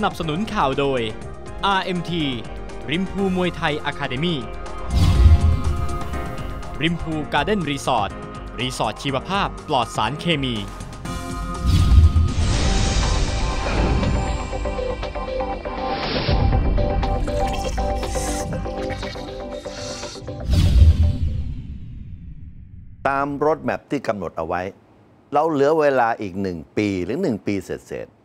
สนับสนุนข่าวโดย RMT ริมพูมวยไทยอะคาเดมีริมพูการ์เด้นรีสอร์ทรีสอร์ทชีวภาพปลอดสารเคมี ตามรถแมพที่กำหนดเอาไว้ เราเหลือเวลาอีกหนึ่งปีหรือหนึ่งปีเศษๆ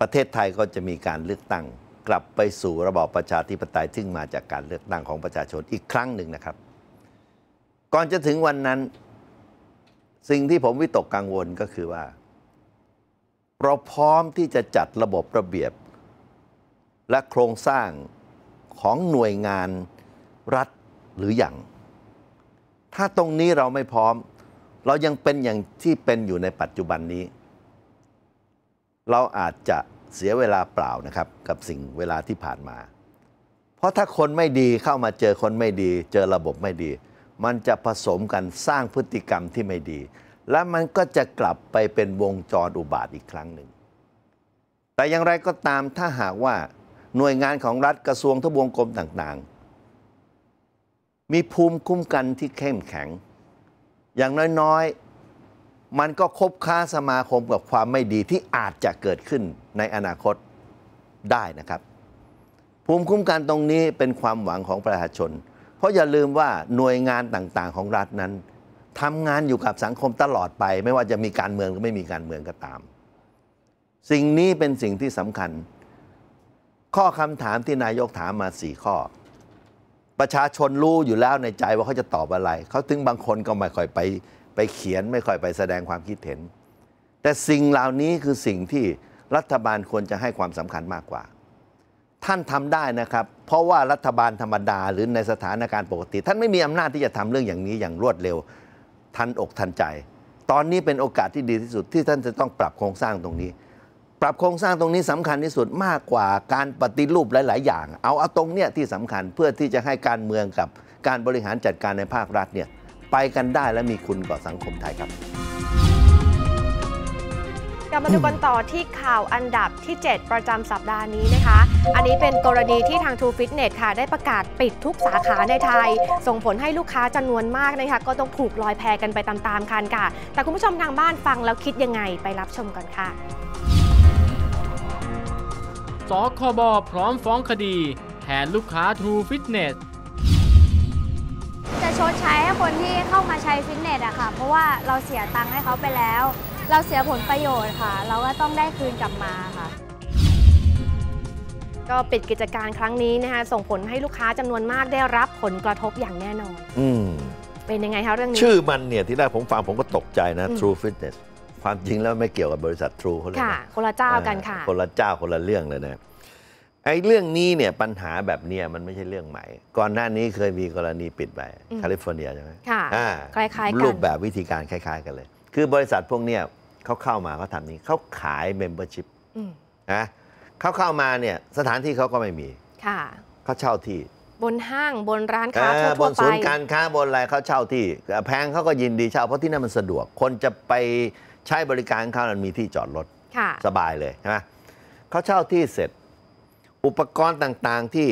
ประเทศไทยก็จะมีการเลือกตั้ง กลับไปสู่ระบอบประชาธิปไตยซึ่งมาจากการเลือกตั้งของประชาชนอีกครั้งหนึ่งนะครับ ก่อนจะถึงวันนั้น สิ่งที่ผมวิตกกังวลก็คือว่า เราพร้อมที่จะจัดระบบระเบียบ และโครงสร้างของหน่วยงานรัฐหรืออย่างถ้าตรงนี้เราไม่พร้อม เรายังเป็นอย่างที่เป็นอยู่ในปัจจุบันนี้ เราอาจจะเสียเวลาเปล่านะครับ กับสิ่งเวลาที่ผ่านมา เพราะถ้าคนไม่ดีเข้ามาเจอคนไม่ดี เจอระบบไม่ดี มันจะผสมกันสร้างพฤติกรรมที่ไม่ดี และมันก็จะกลับไปเป็นวงจรอุบาทอีกครั้งหนึ่ง แต่อย่างไรก็ตามถ้าหากว่าหน่วยงานของรัฐกระทรวงทบวงกรมต่างๆ มีภูมิคุ้มกันที่เข้มแข็ง อย่างน้อยๆ มันก็คบค้าสมาคมกับความไม่ดีที่อาจจะเกิดขึ้นในอนาคตได้นะครับ ภูมิคุ้มกันตรงนี้เป็นความหวังของประชาชน เพราะอย่าลืมว่าหน่วยงานต่างๆ ของรัฐนั้นทำงานอยู่กับสังคมตลอดไป ไม่ว่าจะมีการเมืองหรือไม่มีการเมืองก็ตาม สิ่งนี้เป็นสิ่งที่สำคัญ ข้อคำถามที่นายกถามมาสี่ข้อ ประชาชนรู้อยู่แล้วในใจว่าเขาจะตอบอะไร เขาถึงบางคนก็ไม่ค่อยไป ไปเขียนไม่ค่อยไปแสดงความคิดเห็น แต่สิ่งเหล่านี้คือสิ่งที่รัฐบาลควรจะให้ความสำคัญมากกว่า ท่านทำได้นะครับ เพราะว่ารัฐบาลธรรมดาหรือในสถานการณ์ปกติ ท่านไม่มีอำนาจที่จะทำเรื่องอย่างนี้อย่างรวดเร็ว ทันอกทันใจ ตอนนี้เป็นโอกาสที่ดีที่สุดที่ท่านจะต้องปรับโครงสร้างตรงนี้ ปรับโครงสร้างตรงนี้สำคัญที่สุดมากกว่าการปฏิรูปหลาย ๆ อย่าง เอาเอาตรงเนี้ยที่สำคัญเพื่อที่จะให้การเมืองกับการบริหารจัดการในภาครัฐเนี่ย ไปกันได้และมีคุณต่อสังคมไทยครับกลับมาดูกันต่อที่ข่าวอันดับที่ 7 ประจำสัปดาห์นี้นะคะ อันนี้เป็นกรณีที่ทาง True Fitness ค่ะ ได้ประกาศปิดทุกสาขาในไทย ส่งผลให้ลูกค้าจำนวนมากนะคะ ก็ต้องถูกลอยแพกันไปตามๆกันค่ะ แต่คุณผู้ชมทางบ้านฟังแล้วคิดยังไงไปรับชมกันค่ะ สคบพร้อมฟ้องคดีแทนลูกค้า True Fitness จะ ชดใช้ให้คนที่เข้ามาใช้ฟิตเนสอะค่ะ เพราะว่าเราเสียตังค์ให้เขาไปแล้ว เราเสียผลประโยชน์ค่ะ เราก็ต้องได้คืนกลับมาค่ะ ก็ปิดกิจการครั้งนี้นะคะส่งผลให้ลูกค้าจำนวนมากได้รับผลกระทบอย่างแน่นอน อืมเป็นยังไงคะเรื่องนี้ ชื่อมันเนี่ยที่แรกผมฟังผมก็ตกใจนะอืม True Fitness ความจริงแล้วไม่เกี่ยวกับบริษัท True เขาเลยค่ะ นะคนละเจ้ากันค่ะ คนละเจ้าคนละเรื่องเลยนะ ไอ้เรื่องนี้เนี่ยปัญหาแบบเนี้ยมันไม่ใช่เรื่องใหม่ ก่อนหน้านี้เคยมีกรณีปิดไปอืมแคลิฟอร์เนียใช่ไหมค่ะอ่าคล้ายๆกันรูปแบบวิธีการคล้าย ๆ กันเลย คือบริษัทพวกเนี้ยเขาเข้ามาเขาทำนี้เขาขาย Membership อืมนะเขาเข้ามาเนี่ยสถานที่เขาก็ไม่มีค่ะเขาเช่าที่ บนห้างบนร้านค้าเอทั่อวบนๆไปศูนย์การค้าบนอะไรเขาเช่าที่ แพงเขาก็ยินดีเช่าเพราะที่นั่นมันสะดวก คนจะไปใช้บริการเขามันมีที่จอดรถค่ะสบายเลยใช่ไหมเขาเช่าที่เสร็จ อุปกรณ์ต่างๆที่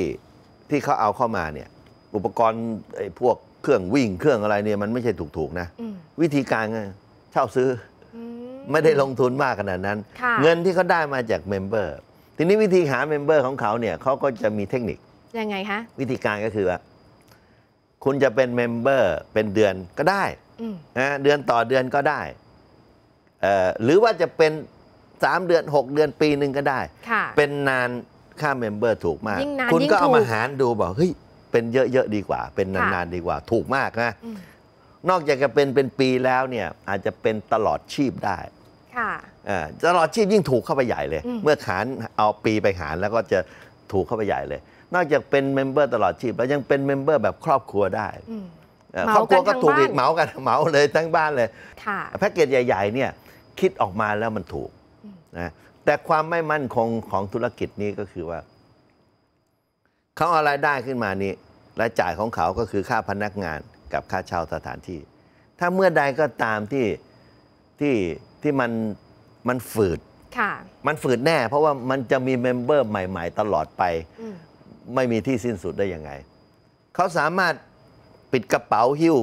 ที่เขาเอาเข้ามาเนี่ยอุปกรณ์ไอ้พวกเครื่องวิ่งเครื่องอะไรเนี่ยมันไม่ใช่ถูกๆนะอืมวิธีการไงเช่าซื้ออืไม่ได้ลงทุนมากขนาดนั้นค่ะเงินที่เขาได้มาจากเมมเบอร์ทีนี้วิธีหาเมมเบอร์ของเขาเนี่ยเขาก็จะมีเทคนิคยังไงคะวิธีการก็คือว่าคุณจะเป็นเมมเบอร์เป็นเดือนก็ได้อืมนะเดือนต่อเดือนก็ได้เอ่อหรือว่าจะเป็น3เดือน6เดือนปีหนึ่งก็ได้ค่ะเป็นนาน ค่าเมมเบอร์ถูกมาก ยิ่งนานคุณยิ่งก็เอามาถูก หารดูบอกเฮ้ยเป็นเยอะๆดีกว่า เป็นค่ะนานๆดีกว่า ถูกมากนะอืมนอกจากจะเป็นเป็นปีแล้วเนี่ยอาจจะเป็นตลอดชีพได้ค่ะ อ่าตลอดชีพยิ่งถูกเข้าไปใหญ่เลย อืม เมื่อหารเอาปีไปหารแล้วก็จะถูกเข้าไปใหญ่เลย นอกจากเป็นเมมเบอร์ตลอดชีพแล้วยังเป็นเมมเบอร์แบบครอบครัวได้อืม เอ่อเหครมาอบครัวกัก็นทั้งถูกอีกบ้านเหมากันเหมาเลยทั้งบ้านเลย ค่ะ แพ็กเกจใหญ่ ๆ เนี่ยคิดออกมาแล้วมันถูกอืมนะ แต่ความไม่มั่นคงของธุรกิจนี้ก็คือว่า เขาเอารายได้ขึ้นมานี้รายจ่ายของเขาก็คือค่าพนักงานกับค่าเช่าสถานที่ ถ้าเมื่อใดก็ตามที่ที่ที่มันมันฝืดค่ะมันฝืดแน่ เพราะว่ามันจะมีเมมเบอร์ใหม่ ๆ ตลอดไปอืมไม่มีที่สิ้นสุดได้ยังไง เขาสามารถปิดกระเป๋าหิ้ว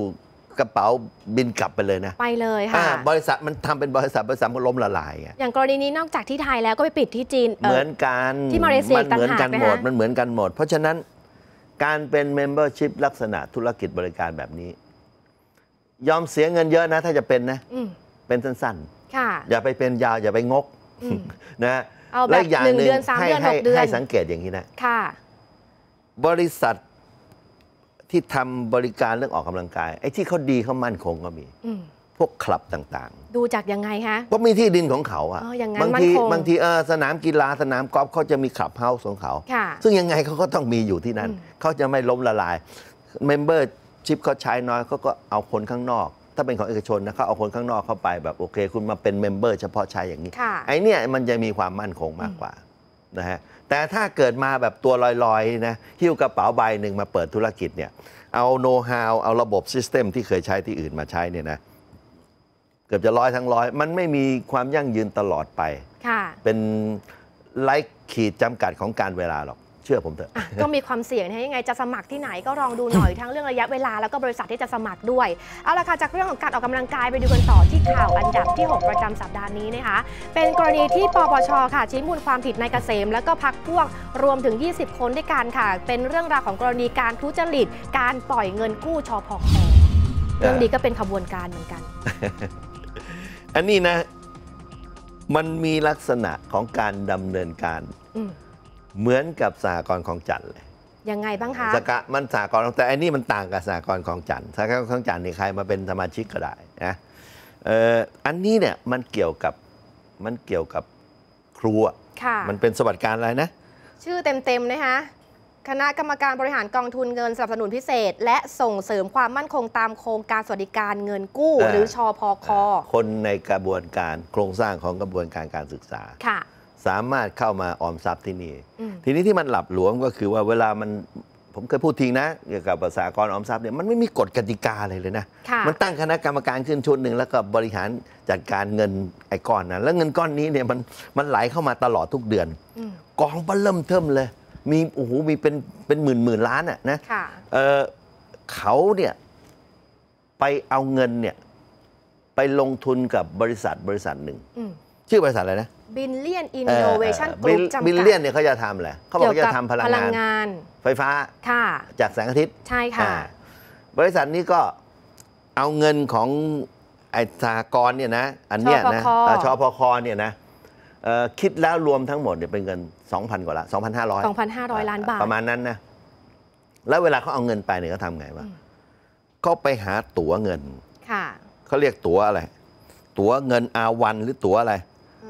กระเป๋าบินกลับไปเลยนะ ไปเลยอ่าค่ะบริษัทมันทำเป็นบริษัทบริษัทมันล้มละลายไงอย่างกรณีนี้นอกจากที่ไทยแล้วก็ไปปิดที่จีน เหมือนกันที่มาเลเซียมันเหมือนกันต่างหากหมดนะคะมันเหมือนกันหมด เพราะฉะนั้นการเป็น membership ลักษณะธุรกิจบริการแบบนี้ ยอมเสียเงินเยอะนะ ถ้าจะเป็นนะอืมเป็นสั้นค่ะๆอย่าไปเป็นยาวอย่าไปงกอืมนะเอาแบบและกย่างหนึ่งเดือนสามให้เดือนให้หกเดือนให้สังเกตอย่างนี้นะค่ะบริษัท ที่ทำบริการเรื่องออกกำลังกายไอ้ที่เขาดีเขามั่นคงก็มีอืมพวกคลับต่างดูจากยังไงคะๆเพราะมีที่ดินของเขาอะอ๋ออย่างนั้นบางมั่นทีคงบางทีเออสนามกีฬาสนามกอล์ฟเขาจะมีคลับเฮาส์ของเขาค่ะซึ่งยังไงเขาก็ต้องมีอยู่ที่นั่นอืมเขาจะไม่ล้มละลายเมมเบอร์ชิพเขาใช้น้อยเขาก็เอาคนข้างนอก ถ้าเป็นของเอกชนนะเขาเอาคนข้างนอกเข้าไปแบบโอเค คุณมาเป็นเมมเบอร์เฉพาะใช้อย่างนี้ค่ะไอ้เนี่ยมันจะมีความมั่นคงมากกว่านะฮะ แต่ถ้าเกิดมาแบบตัวลอยๆนะหิ้วกระเป๋าใบหนึ่งมาเปิดธุรกิจเนี่ยเอาโน้ตฮาวเอาระบบซิสเต็มที่เคยใช้ที่อื่นมาใช้เนี่ยนะเกือบจะร้อยทั้งร้อย มันไม่มีความยั่งยืนตลอดไปค่ะเป็นไร้ขีดจำกัดของการเวลาหรอก เชื่อผมเถอะอะก็มีความเสี่ยงนะยังไงจะสมัครที่ไหนก็ลองดูหน่อยทั้งเรื่องระยะเวลาแล้วก็บริษัทที่จะสมัครด้วยเอาละค่ะจากเรื่องของการออกกำลังกายไปดูกันต่อที่ข่าวอันดับที่ 6 ประจำสัปดาห์นี้นะคะ เป็นกรณีที่ปปชค่ะชี้มูลความผิดนายเกษม แล้วก็พักพวกรวมถึง 20 คนด้วยกันค่ะ เป็นเรื่องราวของกรณีการทุจริต การปล่อยเงินกู้ชพคเรื่องนี้ก็เป็นขบวนการเหมือนกัน อันนี้นะ มันมีลักษณะของการดำเนินการอืม เหมือนกับสหกรณ์ของจันทร์เลยยังไงบ้างคะสกะมันสหกรณ์แต่อันนี้มันต่างกับสหกรณ์ของจันทร์สหกรณ์ของจันทร์นี่ใครมาเป็นสมาชิกก็ได้นะเอ่ออันนี้เนี่ยมันเกี่ยวกับมันเกี่ยวกับครูอะค่ะมันเป็นสวัสดิการอะไรนะ ชื่อเต็มๆนะคะคณะกรรมการบริหารกองทุนเงินสนับสนุนพิเศษ และส่งเสริมความมั่นคงตามโครงการสวัสดิการเงินกู้อ่าหรือชอพคคนในกระบวนการโครงสร้างของกระบวนการการศึกษาค่ะ สามารถเข้ามาออมทรัพย์ที่นี่อืมทีนี้ที่มันหลับหลวมก็คือว่าเวลามันผมเคยพูดทิ้งนะเกี่ยวกับภาษากรออมทรัพย์เนี่ยมันไม่มีกฎกติกาอะไรเลยนะค่ะมันตั้งคณะกรรมการขึ้นชุดหนึ่งแล้วก็บริหารจัดการเงินไอ้ก้อนนั้นแล้วเงินก้อนนี้เนี่ยมันมันไหลเข้ามาตลอดทุกเดือนอืมกองเริ่มเทิมเลย มีโอ้โหมีเป็นเป็นหมื่นหมื่นล้านอะนะค่ะเออเขาเนี่ยไปเอาเงินเนี่ยไปลงทุนกับบริษัทบริษัทหนึ่งอืมชื่อบริษัทอะไรนะ บิลเลียนอินโนเวชั่นกบิรุ๊ลปจำกัดบิลเลียนเนี่ยเขาจะทำอะไรเขาบอกเขาจะทำพลังพลังางนงาน ไฟฟ้าค่ะจากแสงอาทิตย์ใช่ค่ะอ่าบริษัทนี้ก็เอาเงินของไอ้สหกรณ์เนี่ยนะ อันเนี้ยนะชพคเอ่อชพคเนี่ยนะเอ่อคิดแล้วรวมทั้งหมดเนี่ยเป็นเงิน 2,000 กว่าละ2,500 2,500 ล้านบาท ประมาณนั้นนะ แล้วเวลาเขาเอาเงินไปเนี่ยเขาทำไงวะอืมเขาไปหาตั๋วเงินค่ะเขาเรียกตั๋วอะไร ตั๋วเงินอาวันหรือตั๋วอะไร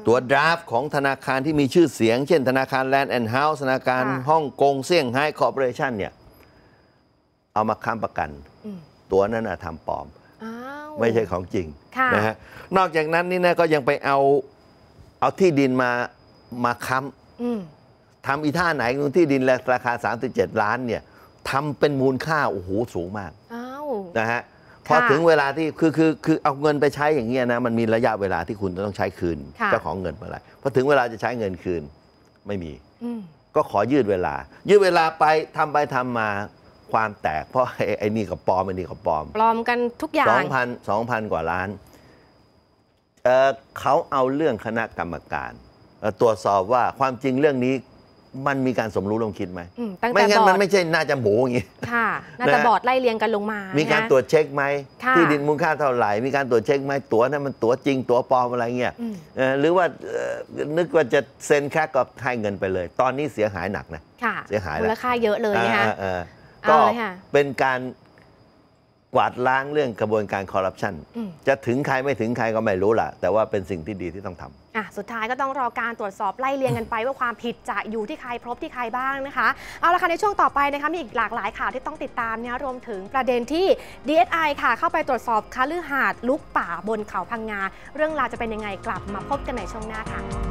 ตั๋วดราฟของธนาคารที่มีชื่อเสียง เช่น ธนาคารแลนด์แอนด์เฮาส์ธนาคารค่ะฮ่องกงเซี่ยงไฮ้คอร์ปอเรชันเนี่ย เอามาค้ำประกันอืมตั๋วนั้นนะทำปลอมอ้าวไม่ใช่ของจริงค่ะนะฮะนอกจากนั้นนี่นะก็ยังไปเอาเอาที่ดินมามาค้ำอืมทำอีท่าไหนที่ดินราคา 37 ล้านเนี่ยทำเป็นมูลค่าโอ้โหสูงมากอ้าวนะฮะ พอค่ะถึงเวลาที่คือคือคือเอาเงินไปใช้อย่างเงี้ยนะมันมีระยะเวลาที่คุณต้องใช้คืนค่ะเจ้าของเงินเมื่อไหร่พอถึงเวลาจะใช้เงินคืนไม่มีอืมก็ขอยืดเวลา ยืดเวลาไปทำไปทำมาความแตก เพราะไอ้ไอ้นี่กับปลอมไอ้นี่กับปลอมปลอมกันทุกอย่าสองงพันสองพันกว่าล้านเอ่อเขาเอาเรื่องคณะกรรมการเอ่อตรวจสอบว่าความจริงเรื่องนี้ มันมีการสมรู้ร่วมคิดไหมอืมตั้งไม่แต่งั้บนอมัร์นดไม่ใช่น่าจะหมูอย่างงี้ ค่ะ น่าจะนะ บอร์ดไล่เรียงกันลงมา มีมี การตรวจเช็คไหมค่ะ ที่ดินมูลค่าเท่าไหร่ มีการตรวจเช็คไหมตั๋วนั้นมันตั๋วจริงตั๋วปลอมอะไรเงี้ยอืมเอ่อหรือว่าเอ่อนึกว่าจะเซ็นแค่ก็ให้เงินไปเลย ตอนนี้เสียหายหนักนะ ค่ะเสียหายแล้ว มูลค่าเยอะเลยนะคะ อ่าอ่าเอาก็เลยค่ะ เป็นการ กวาดล้างเรื่องกระบวนการคอร์รัปชันอืมจะถึงใครไม่ถึงใครก็ไม่รู้ล่ะ แต่ว่าเป็นสิ่งที่ดีที่ต้องทำอะสุดท้ายก็ต้องรอการตรวจสอบไล่เรียงกันไป ว่าความผิดจะอยู่ที่ใครพบที่ใครบ้างนะคะ เอาละค่ะในช่วงต่อไปนะคะมีอีกหลากหลายข่าวที่ต้องติดตามเนี่ยรวมถึงประเด็นที่ DSI ค่ะเข้าไปตรวจสอบคาลือหาดลุกป่าบนเขาพังงา เรื่องราวจะเป็นยังไงกลับมาพบกันในช่วงหน้าค่ะ